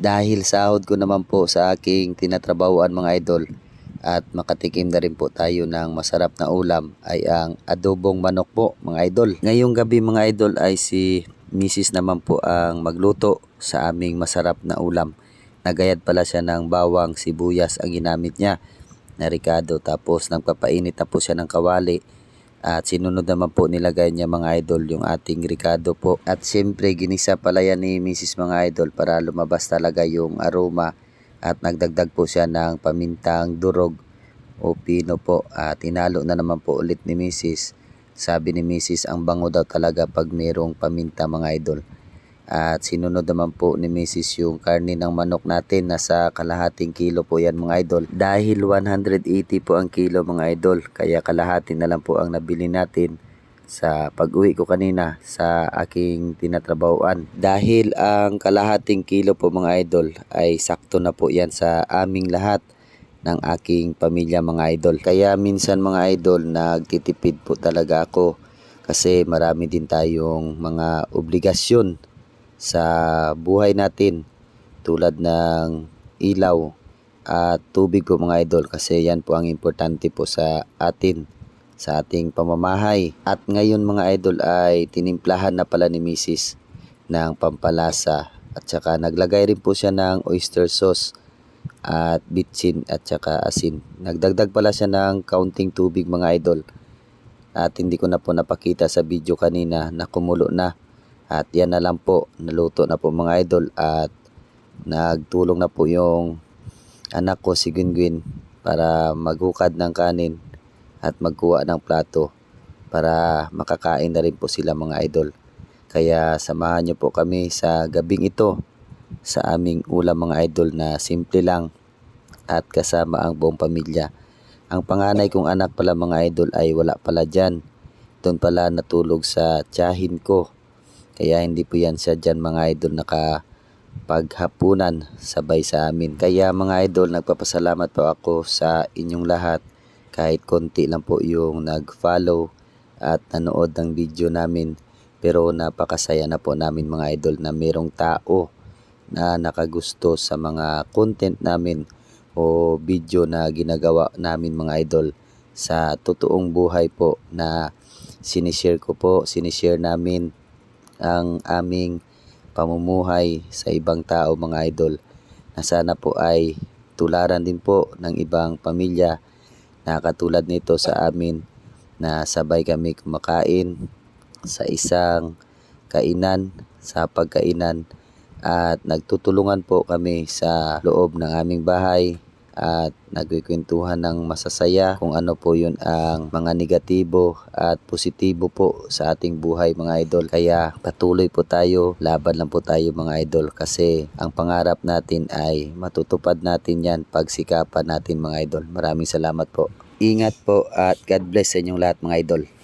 Dahil sahod ko naman po sa aking tinatrabahuan mga idol at makatikim na rin po tayo ng masarap na ulam ay ang adobong manok po mga idol. Ngayong gabi mga idol ay si Mrs. naman po ang magluto sa aming masarap na ulam. Nagayad pala siya ng bawang sibuyas ang ginamit niya na ricado tapos nagpapainit na po siya ng kawali at sinunod naman po nilagay niya mga idol yung ating ricado po. At siyempre ginisa pala yan ni Mrs. mga idol para lumabas talaga yung aroma at nagdagdag po siya ng pamintang durog o pino po at tinalo na naman po ulit ni Mrs. Sabi ni Mrs. ang bango daw talaga pag mayroong paminta mga idol. At sinunod naman po ni Mrs. yung karne ng manok natin. Nasa kalahating kilo po yan mga idol. Dahil 180 po ang kilo mga idol. Kaya kalahati na lang po ang nabili natin sa pag-uwi ko kanina sa aking tinatrabahuan. Dahil ang kalahating kilo po mga idol ay sakto na po yan sa aming lahat ng aking pamilya mga idol. Kaya minsan mga idol nagtitipid po talaga ako kasi marami din tayong mga obligasyon sa buhay natin tulad ng ilaw at tubig po mga idol kasi yan po ang importante po sa atin sa ating pamamahay. At ngayon mga idol ay tinimplahan na pala ni Mrs. ng pampalasa at saka naglagay rin po siya ng oyster sauce at bitsin at saka asin. Nagdagdag pala siya ng kaunting tubig mga idol. At hindi ko na po napakita sa video kanina na kumulo na. At yan na lang po, naluto na po mga idol at nagtulong na po yung anak ko si Gwingwin para maghukad ng kanin at magkuha ng plato para makakain na rin po sila mga idol. Kaya samahan niyo po kami sa gabing ito sa aming ulam mga idol na simple lang at kasama ang buong pamilya. Ang panganay kong anak pala mga idol ay wala pala dyan. Doon pala natulog sa tiyahin ko. Kaya hindi po yan siya dyan mga idol nakapaghapunan sabay sa amin. Kaya mga idol nagpapasalamat po ako sa inyong lahat kahit konti lang po yung nag-follow at nanood ng video namin. Pero napakasaya na po namin mga idol na merong tao na nakagusto sa mga content namin o video na ginagawa namin mga idol sa totoong buhay po na sinishare ko po, sinishare namin ang aming pamumuhay sa ibang tao mga idol na sana po ay tularan din po ng ibang pamilya na katulad nito sa amin na sabay kami kumakain sa isang kainan sa pagkainan. At nagtutulungan po kami sa loob ng aming bahay at nagkikwentuhan ng masasaya kung ano po yun ang mga negatibo at positibo po sa ating buhay mga idol. Kaya patuloy po tayo, laban lang po tayo mga idol kasi ang pangarap natin ay matutupad natin yan pagsikapan natin mga idol. Maraming salamat po. Ingat po at God bless sa inyong lahat mga idol.